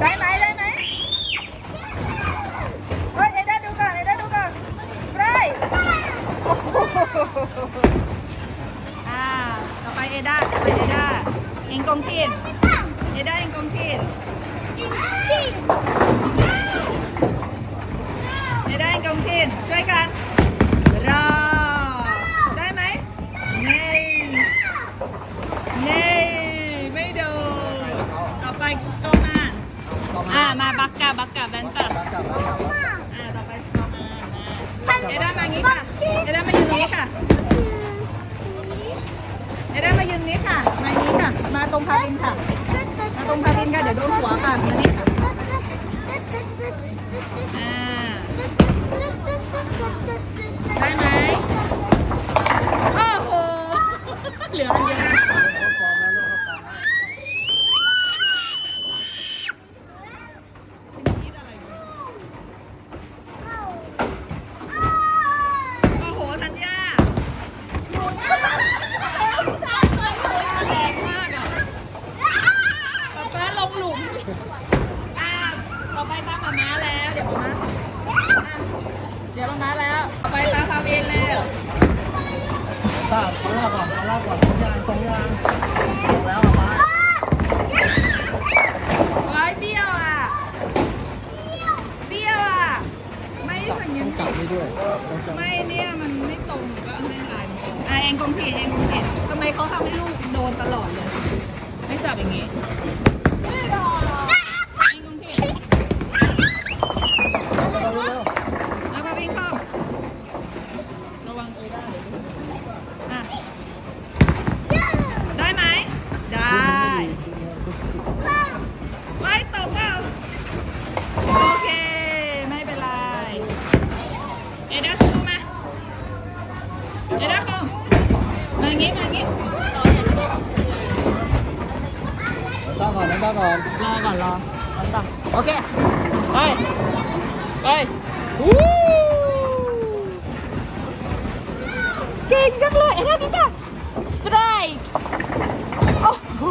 ได้ไหมได้ไหมเฮ้ยเอด้าดูก่อนเอด้าดูก่อนสไตร์โอ้โหอ่าต่อไปเอด้าต่อไปเอด้าเองกงทินเอด้าเองกง มาบักกาบักกาแบนตัสอ่าต่อไปสกอร์มาเอด้ามางี้ค่ะเอด้ามายืนตรงนี้ค่ะเอด้ามายืนนี้ค่ะมานี้ค่ะ มาตรงพาบินค่ะมาตรงพาบินค่ะเดี๋ยวโดนหัวค่ะมานี่ค่ะ เดี๋ยวมามาแล้ว ไปตามพาวินแล้วตาเอาลาก่อนเอาลาก่อนตรงยางตรงยางตรงแล้วมาเฮ้เบี้ยวอะ เบี้ยวอะ ไม่สัญต้ญาองณจับนี่ด้วยไม่เนี่ยมันไม่ตรงก็ให้ลายมันตรงอะเองกงผิดเองกงผิดทำไมเขาทำให้ลูกโดนตลอดเลย ไม่จับอย่างงี้ มาอย่างงี้มาอย่างงี้ตาก่อนตาก่อนรอก่อนรอรอโอเค ไป ไปวู้เก่งจังเลยเอ็นะดิจ้ะสไตร์โอ้โห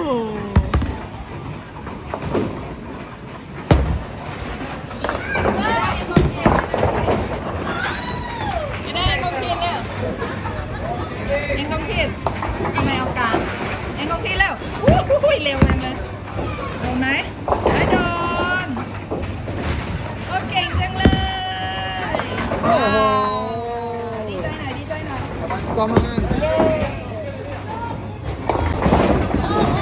อ็งกองทีเร็ววู้หู้เร็วจังเลยโดนไหมไม่โดนโอเก่งจังเลยโอ้โหดีใจหน่อยดีใจหน่อยต่อมาเย้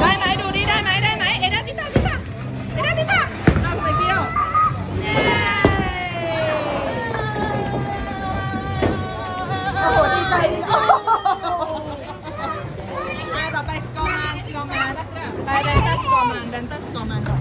ได้ไหมดูดิได้ไหมได้ไหมเอ็ดาดิตาดิตาเอ็ดาดิตาเอาไปเบี้ยวเย้โอ้โหดีใจดีโอ้ โหอ่